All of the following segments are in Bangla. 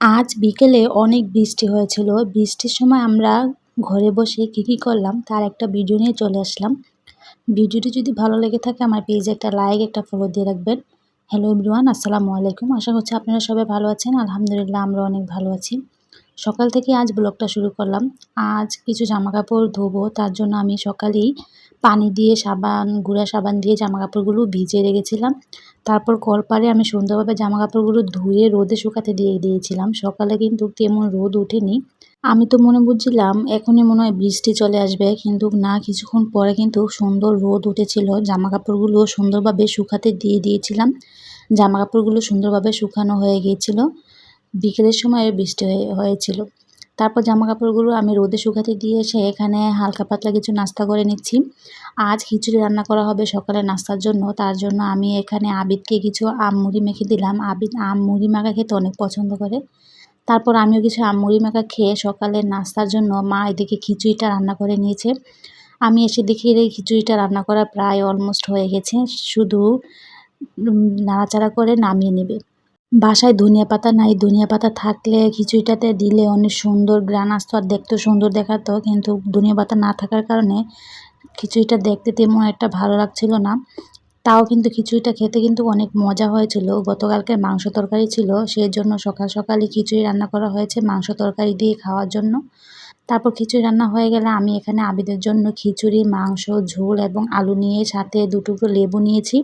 আজ বিকেলে অনেক বৃষ্টি হয়েছিল। বৃষ্টির সময় আমরা ঘরে বসে কী কী করলাম তার একটা ভিডিও নিয়ে চলে আসলাম। ভিডিওটি যদি ভালো লেগে থাকে আমার পেজে একটা লাইক একটা ফলো দিয়ে রাখবেন। হ্যালো এভরিওয়ান আসসালামু আলাইকুম। আশা করছি আপনারা সবাই ভালো আছেন। আলহামদুলিল্লাহ, আমরা অনেক ভালো আছি। সকাল থেকে আজ ব্লগটা শুরু করলাম। আজ কিছু জামা কাপড় ধোবো, তার জন্য আমি সকালেই পানি দিয়ে সাবান, গুঁড়া সাবান দিয়ে জামা কাপড়গুলো ভিজিয়ে রেখেছিলাম। তারপর কলপারে আমি সুন্দরভাবে জামা কাপড়গুলো ধুয়ে রোদে শুকাতে দিয়ে দিয়েছিলাম। সকালে কিন্তু তেমন রোদ ওঠেনি। আমি তো মনে বুঝছিলাম এখনই মনে হয় বৃষ্টি চলে আসবে, কিন্তু না, কিছুক্ষণ পরে কিন্তু সুন্দর রোদ উঠেছিল। জামা কাপড়গুলো সুন্দরভাবে শুকাতে দিয়ে দিয়েছিলাম। জামা কাপড়গুলো সুন্দরভাবে শুকানো হয়ে গিয়েছিল। বিকেলের সময় বৃষ্টি হয়েছিল। তারপর জামা কাপড়গুলো আমি রোদে শুকাতে দিয়ে এসে এখানে হালকা পাতলা কিছু নাস্তা করে নিচ্ছি। আজ খিচুড়ি রান্না করা হবে সকালে নাস্তার জন্য, তার জন্য আমি এখানে আবিদকে কিছু আম মুড়ি মেখে দিলাম। আবিদ আম মুড়ি মাখা খেতে অনেক পছন্দ করে। তারপর আমিও কিছু আম মুড়ি মাখা খেয়ে সকালের নাস্তার জন্য মা এদিকে খিচুড়িটা রান্না করে নিয়েছে। আমি এসে দেখি এই খিচুড়িটা রান্না করা প্রায় অলমোস্ট হয়ে গেছে। শুধু নাড়াচাড়া করে নামিয়ে নেবে। বাসায় ধনিয়া পাতা নাই, ধনিয়া পাতা থাকলে খিচুড়িটাতে দিলে অনেক সুন্দর, গ্রান আসতো আর দেখতেও সুন্দর দেখাতো। কিন্তু ধনিয়া পাতা না থাকার কারণে খিচুড়িটা দেখতে তেমন একটা ভালো লাগছিল না। তাও কিন্তু খিচুড়িটা খেতে কিন্তু অনেক মজা হয়েছিল। গতকালকে মাংস তরকারি ছিল সেই জন্য সকাল সকালই খিচুড়ি রান্না করা হয়েছে মাংস তরকারি দিয়ে খাওয়ার জন্য। তারপর খিচুড়ি রান্না হয়ে গেলে আমি এখানে আবিদের জন্য খিচুড়ি, মাংস, ঝোল এবং আলু নিয়ে সাথে দুটুকরো লেবু নিয়েছি।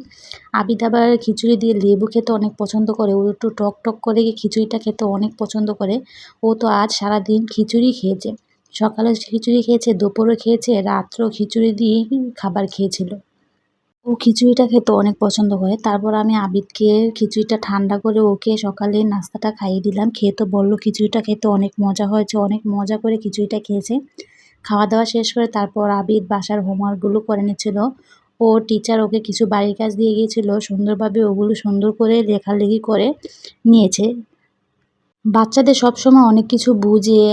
আবিদ আবার খিচুড়ি দিয়ে লেবু খেতে অনেক পছন্দ করে। ও একটু টক টক করে খিচুড়িটা খেতে অনেক পছন্দ করে। ও তো আজ সারাদিন খিচুড়ি খেয়েছে। সকালে খিচুড়ি খেয়েছে দুপুরে খেয়েছে, রাত্রেও খিচুড়ি দিয়ে খাবার খেয়েছিল। ও খিচুড়িটা খেতে অনেক পছন্দ করে। তারপর আমি আবিদকে খিচুড়িটা ঠান্ডা করে ওকে সকালে নাস্তাটা খাইয়ে দিলাম। খেয়ে তো বলল খিচুড়িটা খেতে অনেক মজা হয়েছে, অনেক মজা করে খিচুড়িটা খেয়েছে। খাওয়া দাওয়া শেষ করে তারপর আবিদ বাসার হোমওয়ার্কগুলো করে নিচ্ছিল। ও টিচার ওকে কিছু বাড়ির কাজ দিয়ে গিয়েছিল, সুন্দরভাবে ওগুলো সুন্দর করে লেখালেখি করে নিয়েছে। বাচ্চাদের সবসময় অনেক কিছু বুঝিয়ে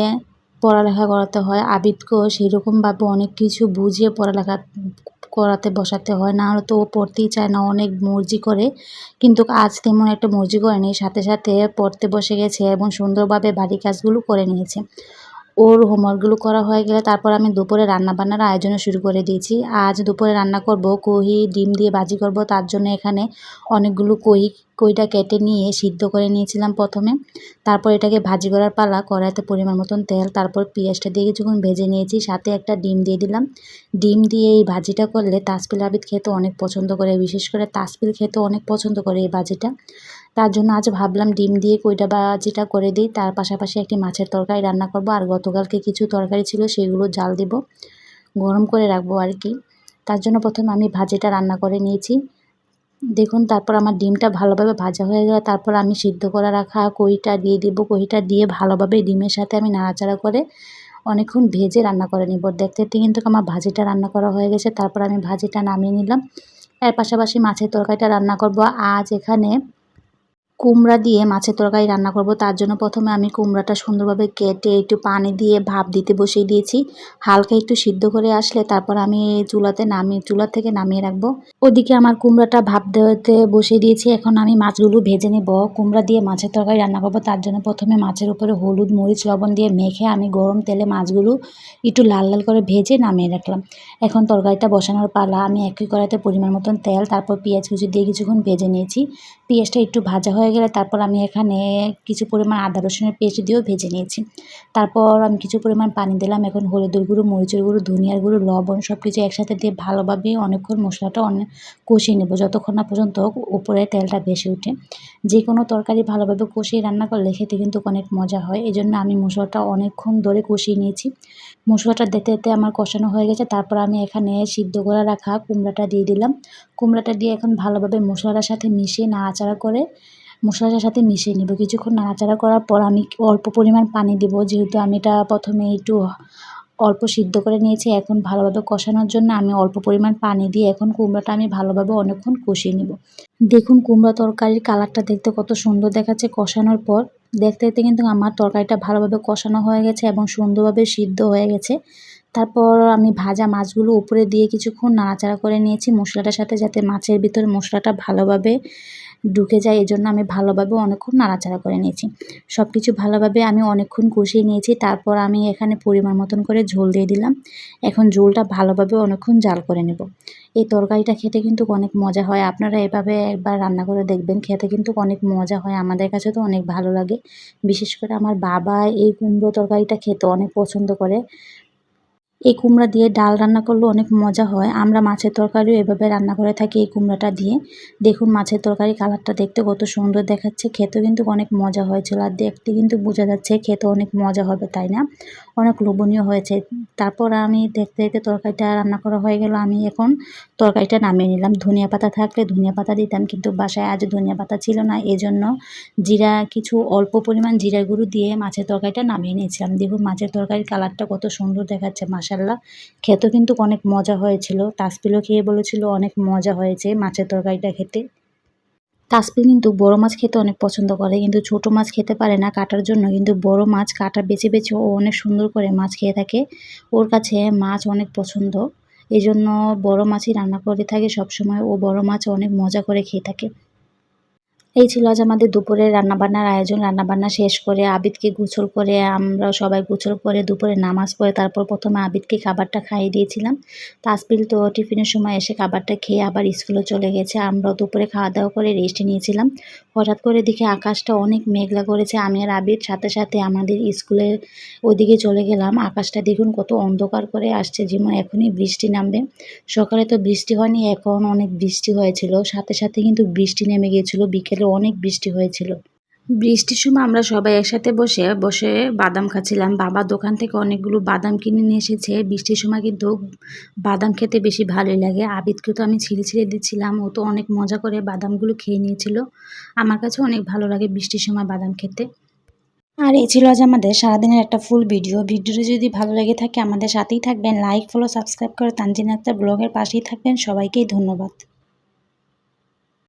পড়ালেখা করাতে হয়। আবিদকেও সেই রকমভাবে অনেক কিছু বুঝিয়ে পড়ালেখা করাতে বসাতে হয়। না হলে তো ও পড়তেই চায় না, অনেক মর্জি করে। কিন্তু আজ তেমন একটা মর্জি করেনি সাথে সাথে পড়তে বসে গেছে এবং সুন্দরভাবে বাড়ির কাজগুলো করে নিয়েছে। ওর হোমওয়ার্কগুলো করা হয়ে গেলে তারপর আমি দুপুরে রান্নাবান্নার আয়োজনও শুরু করে দিয়েছি। আজ দুপুরে রান্না করব কহি, ডিম দিয়ে ভাজি করব। তার জন্য এখানে অনেকগুলো কহি কইটা কেটে নিয়ে সিদ্ধ করে নিয়েছিলাম প্রথমে। তারপর এটাকে ভাজি করার পালা কড়াইতে পরিমাণ মতন তেল, তারপর পেঁয়াজটা দিয়ে কিছুক্ষণ ভেজে নিয়েছি, সাথে একটা ডিম দিয়ে দিলাম। ডিম দিয়ে এই ভাজিটা করলে তাসপিল আবিদ খেতে অনেক পছন্দ করে, বিশেষ করে তাসপিল খেতে অনেক পছন্দ করে এই ভাজিটা। তার জন্য আজ ভাবলাম ডিম দিয়ে কইটা ভাজিটা করে দিই, তার পাশাপাশি একটি মাছের তরকারি রান্না করব, আর গতকালকে কিছু তরকারি ছিল সেগুলো জাল দিব, গরম করে রাখব আর কি। তার জন্য প্রথমে আমি ভাজিটা রান্না করে নিয়েছি। দেখুন, তারপর আমার ডিমটা ভালোভাবে ভাজা হয়ে গেল। তারপর আমি সিদ্ধ করা রাখা কইটা দিয়ে দিব। কইটা দিয়ে ভালোভাবে ডিমের সাথে আমি নাড়াচাড়া করে অনেকক্ষণ ভেজে রান্না করে নিব। দেখতে দেখতে কিন্তু আমার ভাজিটা রান্না করা হয়ে গেছে। তারপর আমি ভাজিটা নামিয়ে নিলাম। এর পাশাপাশি মাছের তরকারিটা রান্না করব। আজ এখানে কুমড়া দিয়ে মাছের তরকারি রান্না করব। তার জন্য প্রথমে আমি কুমড়াটা সুন্দরভাবে কেটে একটু পানি দিয়ে ভাপ দিতে বসিয়ে দিয়েছি। হালকা একটু সিদ্ধ করে আসলে তারপর আমি চুলাতে নামিয়ে চুলা থেকে নামিয়ে রাখব। ওদিকে আমার কুমড়াটা ভাপ দেওয়াতে বসিয়ে দিয়েছি। এখন আমি মাছগুলো ভেজে নেব। কুমড়া দিয়ে মাছের তরকারি রান্না করব। তার জন্য প্রথমে মাছের উপরে হলুদ, মরিচ, লবণ দিয়ে মেখে আমি গরম তেলে মাছগুলো একটু লাল লাল করে ভেজে নামিয়ে রাখলাম। এখন তরকারিটা বসানোর পালা আমি একই কড়াইতে পরিমাণ মতন তেল, তারপর পেঁয়াজ কুচি দিয়ে কিছুক্ষণ ভেজে নিয়েছি। পেঁয়াজটা একটু ভাজা হয়ে গেলে তারপর আমি এখানে কিছু পরিমাণ আদা রসুনের পেস্ট দিয়েও ভেজে নিয়েছি। তারপর আমি কিছু পরিমাণ পানি দিলাম, এখন হলুদের গুঁড়ো, মরিচের গুঁড়ো, ধনিয়ার গুঁড়ো, লবণ সব কিছু একসাথে দিয়ে ভালোভাবে অনেকক্ষণ মশলাটা অনেক কষিয়ে নেব। যতক্ষণ না পর্যন্ত উপরে তেলটা ভেসে ওঠে। যে কোনো তরকারি ভালোভাবে কষিয়ে রান্না করলে খেতে কিন্তু অনেক মজা হয়। এই জন্য আমি মশলাটা অনেকক্ষণ ধরে কষিয়ে নিয়েছি। মশলাটা দেখতে দেখতে আমার কষানো হয়ে গেছে। তারপর আমি এখানে সিদ্ধ করে রাখা কুমড়াটা দিয়ে দিলাম। কুমড়াটা দিয়ে এখন ভালোভাবে মশলাটার সাথে মিশিয়ে নাড়াচাড়া করে মশলাটার সাথে মিশিয়ে নেব। কিছুক্ষণ নাড়াচাড়া করার পর আমি অল্প পরিমাণ পানি দেবো। যেহেতু আমি এটা প্রথমে একটু অল্প সিদ্ধ করে নিয়েছি, এখন ভালোভাবে কষানোর জন্য আমি অল্প পরিমাণ পানি দিয়ে এখন কুমড়োটা আমি ভালোভাবে অনেকক্ষণ কষিয়ে নেব। দেখুন কুমড়ো তরকারির কালারটা দেখতে কত সুন্দর দেখাচ্ছে। কষানোর পর দেখতে দেখতে কিন্তু আমার তরকারিটা ভালোভাবে কষানো হয়ে গেছে এবং সুন্দরভাবে সিদ্ধ হয়ে গেছে। তারপর আমি ভাজা মাছগুলো উপরে দিয়ে কিছুক্ষণ নাড়াচাড়া করে নিয়েছি। মশলাটার সাথে যাতে মাছের ভিতরে মশলাটা ভালোভাবে ঢুকে যায় এই জন্য আমি ভালোভাবে অনেকক্ষণ নাড়াচাড়া করে নিয়েছি। সব কিছু ভালোভাবে আমি অনেকক্ষণ কষিয়ে নিয়েছি, তারপর আমি এখানে পরিমাণ মতন করে ঝোল দিয়ে দিলাম। এখন ঝোলটা ভালোভাবে অনেকক্ষণ জাল করে নেব। এই তরকারিটা খেতে কিন্তু অনেক মজা হয়, আপনারা এভাবে একবার রান্না করে দেখবেন, খেতে কিন্তু অনেক মজা হয়, আমাদের কাছে তো অনেক ভালো লাগে। বিশেষ করে আমার বাবা এই কুমড়ো তরকারিটা খেতে অনেক পছন্দ করে। এই কুমড়া দিয়ে ডাল রান্না করলে অনেক মজা হয়। আমরা মাছের তরকারিও এভাবে রান্না করে থাকি এই কুমড়াটা দিয়ে। দেখুন মাছের তরকারি কালারটা দেখতে কত সুন্দর দেখাচ্ছে। খেতেও কিন্তু অনেক মজা হয়েছিল আর দেখতে কিন্তু বোঝা যাচ্ছে খেতে অনেক মজা হবে, তাই না? অনেক লোভনীয় হয়েছে। তারপর আমি দেখতে দেখতে তরকারিটা রান্না করা হয়ে গেল। আমি এখন তরকারিটা নামিয়ে নিলাম। ধনিয়া পাতা থাকলে ধনিয়া পাতা দিতাম কিন্তু বাসায় আজ ধনিয়া পাতা ছিল না। এজন্য জিরা, কিছু অল্প পরিমাণ জিরা গুঁড়ো দিয়ে মাছের তরকারিটা নামিয়ে নিয়েছিলাম। দেখুন মাছের তরকারির কালারটা কত সুন্দর দেখাচ্ছে। মাসাল্লাহ খেতেও কিন্তু অনেক মজা হয়েছিল। তাসপিলও খেয়ে বলেছিল অনেক মজা হয়েছে মাছের তরকারিটা খেতে। তাসপিল কিন্তু বড় মাছ খেতে অনেক পছন্দ করে, কিন্তু ছোট মাছ খেতে পারে না কাটার জন্য। কিন্তু বড় মাছ কাটা বেছে বেছে ও অনেক সুন্দর করে মাছ খেয়ে থাকে। ওর কাছে মাছ অনেক পছন্দ। এই জন্য বড় মাছই রান্না করে থাকে সবসময়। ও বড় মাছ অনেক মজা করে খেয়ে থাকে। এই ছিল আজ আমাদের দুপুরের রান্নাবান্নার আয়োজন। রান্নাবান্না শেষ করে আবিদকে গোসল করে আমরা সবাই গোসল করে দুপুরে নামাজ পড়ে তারপর প্রথমে আবিদকে খাবারটা খাইয়ে দিয়েছিলাম। তাসপিল তো টিফিনের সময় এসে খাবারটা খেয়ে আবার স্কুলে চলে গেছে। আমরাও দুপুরে খাওয়া দাওয়া করে রেস্ট নিয়েছিলাম। হঠাৎ করে দেখে আকাশটা অনেক মেঘলা করেছে। আমি আর আবির সাথে সাথে আমাদের স্কুলের ওদিকে চলে গেলাম। আকাশটা দেখুন কত অন্ধকার করে আসছে, যেমন এখনই বৃষ্টি নামবে। সকালে তো বৃষ্টি হয়নি, এখন অনেক বৃষ্টি হয়েছিল। সাথে সাথে কিন্তু বৃষ্টি নেমে গিয়েছিল। বিকেলে অনেক বৃষ্টি হয়েছিল। বৃষ্টির সময় আমরা সবাই একসাথে বসে বসে বাদাম খাচ্ছিলাম। বাবা দোকান থেকে অনেকগুলো বাদাম কিনে নিয়ে এসেছে। বৃষ্টির সময় কিন্তু বাদাম খেতে বেশি ভালোই লাগে। আবিদকে তো আমি ছিঁড়ে ছিঁড়ে দিচ্ছিলাম। ও তো অনেক মজা করে বাদামগুলো খেয়ে নিয়েছিল। আমার কাছে অনেক ভালো লাগে বৃষ্টির সময় বাদাম খেতে। আর এই ছিল আজ আমাদের সারাদিনের একটা ফুল ভিডিও। ভিডিওটি যদি ভালো লেগে থাকে আমাদের সাথেই থাকবেন। লাইক, ফলো, সাবস্ক্রাইব করে তানজিন আক্তার ব্লগের পাশেই থাকবেন। সবাইকেই ধন্যবাদ।